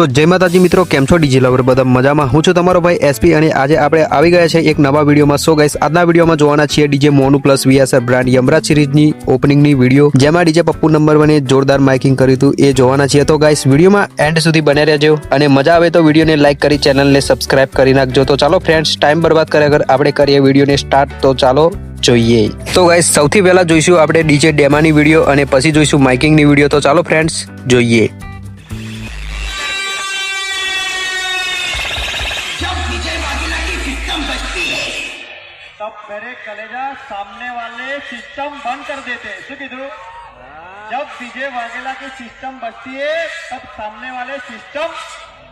સો જય માતાજી મિત્રો, કેમ છો? ડીજી લવર બધા મજામાં. હું છું તમારો ભાઈ એસપી અને આજે આપણે આવી ગયા છે એક નવા વિડીયોમાં. સો ગાઈસ આજના વિડીયોમાં જોવાના છીએ DJ Monu plus VSR brand Yamraj સિરીઝની ઓપનિંગની વીડિયો જેમાં ડીજે પપ્પુ નંબર વને જોરદાર માઇકિંગ કર્યું હતું, એ જોવાના છીએ. તો ગાઈસ વિડીયોમાં એન્ડ સુધી બને રહેજો. અને મજા આવે તો વિડીયોને લાઈક કરી ચેનલને સબસ્ક્રાઇબ કરી નાખજો. તો ચાલો ફ્રેન્ડ્સ ટાઈમ બરબાદ કર્યા અગર આપણે કરીએ વિડીયોને સ્ટાર્ટ તો ચાલો જોઈએ. તો ગાઈસ સૌથી પહેલાં જોઈશું આપણે ડીજે ડેમાની વીડિયો અને પછી જોઈશું માઇકિંગની વીડિયો તો ચાલો ફ્રેન્ડ્સ જોઈએ. तब मेरे कलेजा सामने वाले सिस्टम बंद कर देते हैं। सुखी ध्रुव जब विजय वाघेला की सिस्टम बचती है, तब सामने वाले सिस्टम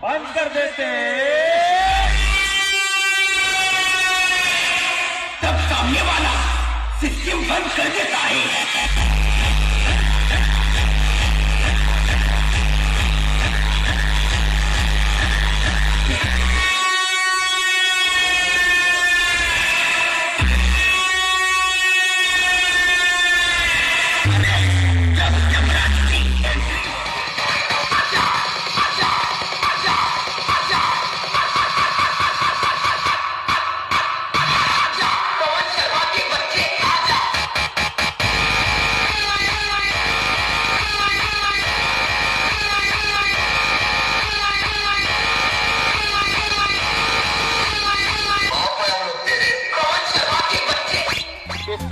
बंद कर देते तब सामने वाला सिस्टम बंद कर देता है।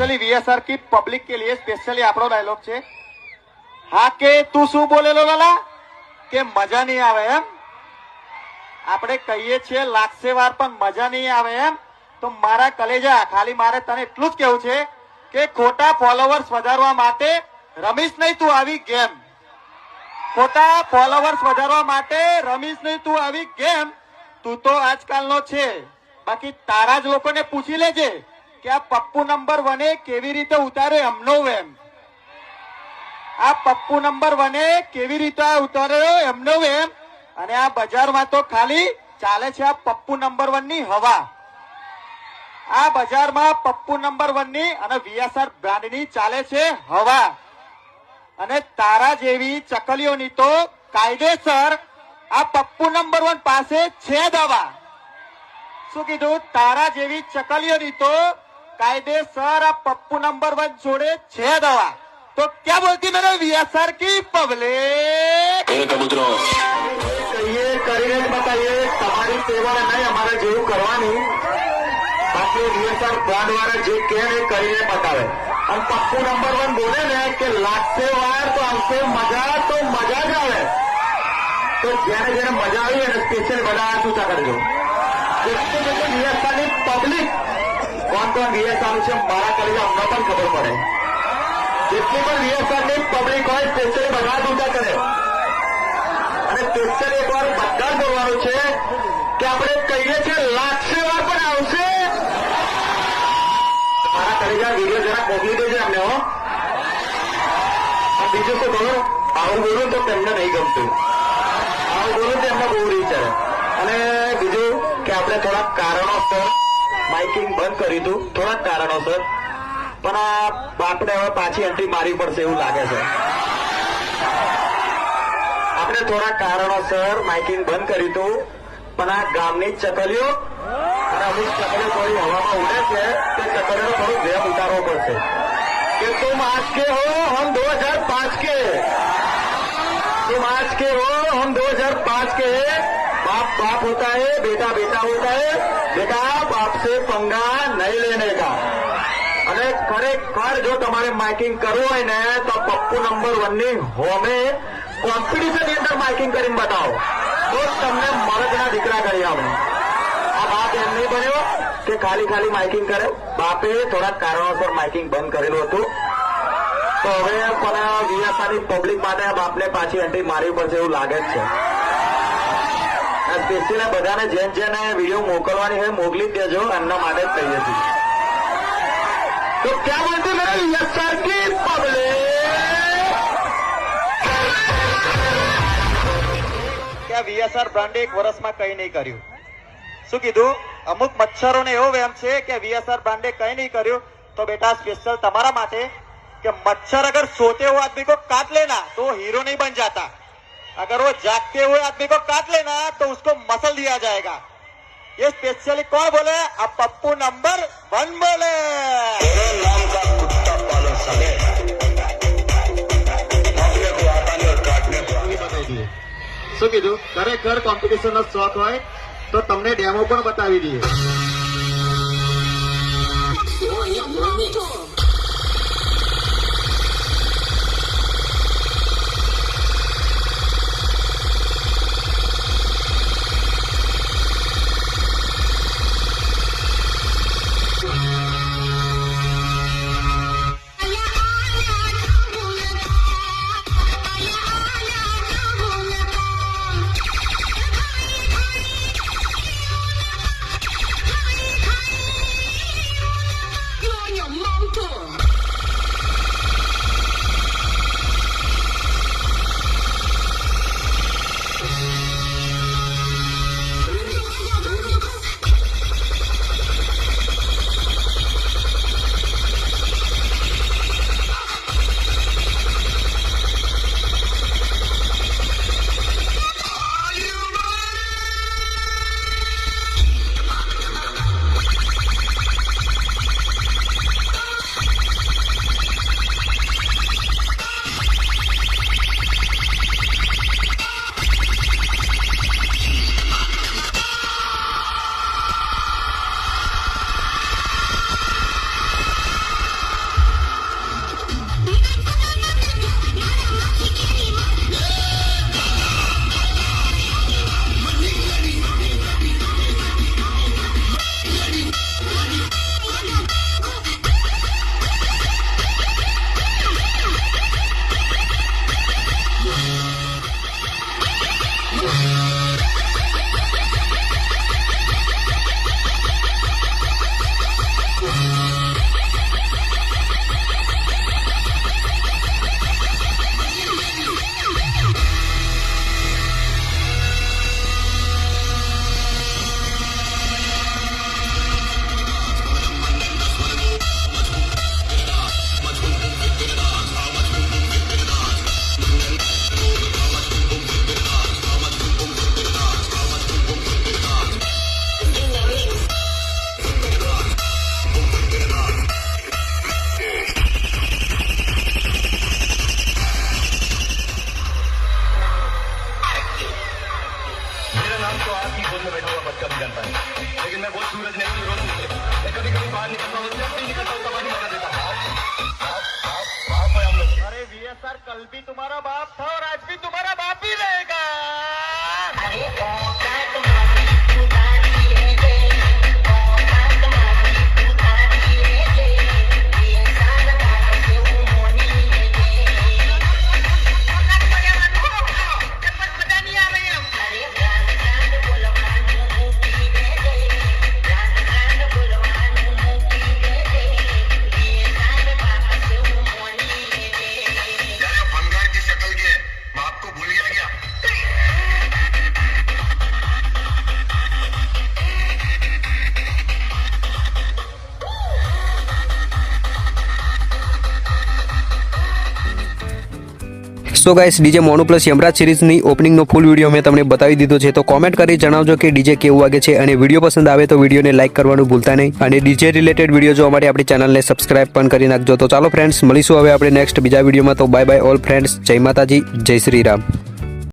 સ્પેશિયલી વીએસઆર की પબ્લિક के लिए સ્પેશિયલી આપણો ડાયલોગ છે હા કે તું શું બોલેલો લાલા કે મજા નહીં આવે એમ આપણે કહીએ છીએ લાગશે વાર પણ મજા નહીં આવે એમ તો મારા કલેજા ખાલી મારે તને એટલું જ કેવું છે કે ખોટા ફોલોવર્સ વધારવા માટે રમીશ નહીં તું આવી ગેમ ખોટા ફોલોવર્સ વધારવા માટે રમીશ નહીં તું આવી ગેમ તું તો આજકાલનો છે બાકી તારા જ લોકોને પૂછી લેજે કે આ પપ્પુ નંબર વને કેવી રીતે ઉતારે એમનો એમ આ પપ્પુ નંબર વને કેવી રીતે આ ઉતાર્યો એમનો એમ અને આ બજારમાં તો ખાલી ચાલે છે આ પપ્પુ નંબર વનની હવા. આ બજારમાં પપ્પુ નંબર વનની અને વીએસઆર બ્રાન્ડની ચાલે છે હવા. અને તારા જેવી ચકલીઓની તો કાયદેસર આ પપ્પુ નંબર વન પાસે છે દવા. શું કીધું? તારા જેવી ચકલીઓની તો કાયદેસર આ પપ્પુ નંબર વન જોડે છે દવા. તો ક્યાં બોલતી મેરે વીએસઆર की પબ્લિક. કહીએ કરીને જ બતાવીએ તમારી સેવા નહીં અમારે જેવું કરવાની. બાકી વીએસઆર બ્રાન્ડ વાળા જે કહે એ કરીને બતાવે. અને પપ્પુ નંબર વન બોલે ને કે લાગશે વાર તો આવશે મજા તો મજા જ આવે. તો જેને જેને મજા આવી એને સ્પેશિયલ બધા ઊંચા કરજો જેટલી જેટલું વીએસઆરની પબ્લિક કોણ વીએસઆર છે મારા કરીને અમને પણ ખબર પડે. જેટલી પણ વીએસઆર પબ્લિક હોય સ્પેશિયલ બધા ઊંચા કરે. અને સ્પેશિયલ એકવાર બધા બોલવાનું છે કે આપણે કહીએ છીએ લાગશે વાર પણ આવશે. મારા કલેજા વીડિયો જરા મોકલી દેજો એમને, હો. બીજું શું ખબર આવું બોલું તો તેમને નહીં ગમતું. આવું બોલું તો એમને બહુ રીચ અને બીજું કે આપણે થોડાક કારણોસર બાઇકિંગ બંધ કરી દીધું, થોડાક કારણોસર. પણ આ આપણે હવે પાછી એન્ટ્રી મારવી પડશે એવું લાગે છે. આપણે થોડા કારણોસર માઇકિંગ બંધ કરી દીધું, પણ આ ગામની ચકલીઓ, અને અમુક ચકલીઓ થોડી હવામાં ઉડે છે, તે ચકલીનો થોડું વેમ ઉતારવો પડશે. કે તું આજ કે હો, હમ દો હજાર પાંચ કે? તુમ આજ કે હો, હમ દો હજાર પાંચ કે? बाप बाप होता है बेटा बेटा होता है बेटा बाप से पंगा नहीं लेने का અને ખરેખર જો તમારે માઇકિંગ કરવું હોય ને તો પપ્પુ નંબર વન ની હોમે કોમ્પિટિશન ની અંદર માઇકિંગ કરીને બતાવો તો જ તમને મરદના દીકરા કરી આપણે આ બાપ એમ નહીં બન્યો કે ખાલી ખાલી માઇકિંગ કરે બાપે થોડાક કારણોસર માઇકિંગ બંધ કરેલું હતું તો હવે પણ વીએસઆરની પબ્લિક માટે આ બાપને પાછી એન્ટ્રી મારવી પડશે એવું લાગે જ છે ટેસ્ટીને બધાને જેન જેને વીડિયો મોકલવાની હોય મોકલી દેજો, એમના માટે જ થઈ હતી તો ક્યાં બોલતી મેરા યસર વીએસઆર બ્રાન્ડે એક વર્ષમાં કંઈ નહીં કર્યું. શું કીધું? અમુક મચ્છરો ને એવો વહેમ છે કે વીએસઆર બ્રાન્ડે કઈ નહીં કર્યું, તો બેટા સ્પેશિયલ તમારા માટે કે મચ્છર અગર સોતે હો આદમી કો કાટ લેના તો હીરો નહીં બન જાતા. अगर वो जागते हुए आदमी को काट लेना तो उसको मसल दिया जाएगा ये स्पेशली कौन बोले अब पप्पू नंबर वन बोले तेरे नाम का कुत्ता पालो साले भागने को आता नहीं और काटने को आता બતાવી દઈએ શું કીધું ખરેખર કોમ્પિટિશન નો શોખ હોય તો તમને ડેમો પણ બતાવી દઈએ so guys DJ Mono plus Yamraj સિરીઝની ઓપનિંગનો ફૂલ વીડિયો મેં તમને બતાવી દીધો છે. તો કોમેન્ટ કરી જણાવજો કે ડીજે કેવું વાગે છે અને વીડિયો પસંદ આવે તો વિડીયોને લાઇક કરવાનું ભૂલતા નહીં. અને ડીજે રિલેટેડ વીડિયો જોવા માટે આપણી ચેનલને સબસ્ક્રાઇબ પણ કરી નાખજો. તો ચાલો ફ્રેન્ડ્સ મળીશું હવે આપણે નેક્સ્ટ બીજા વિડીયોમાં તો બાય બાય ઓલ ફ્રેન્ડ્સ જય માતાજી, જય શ્રી રામ.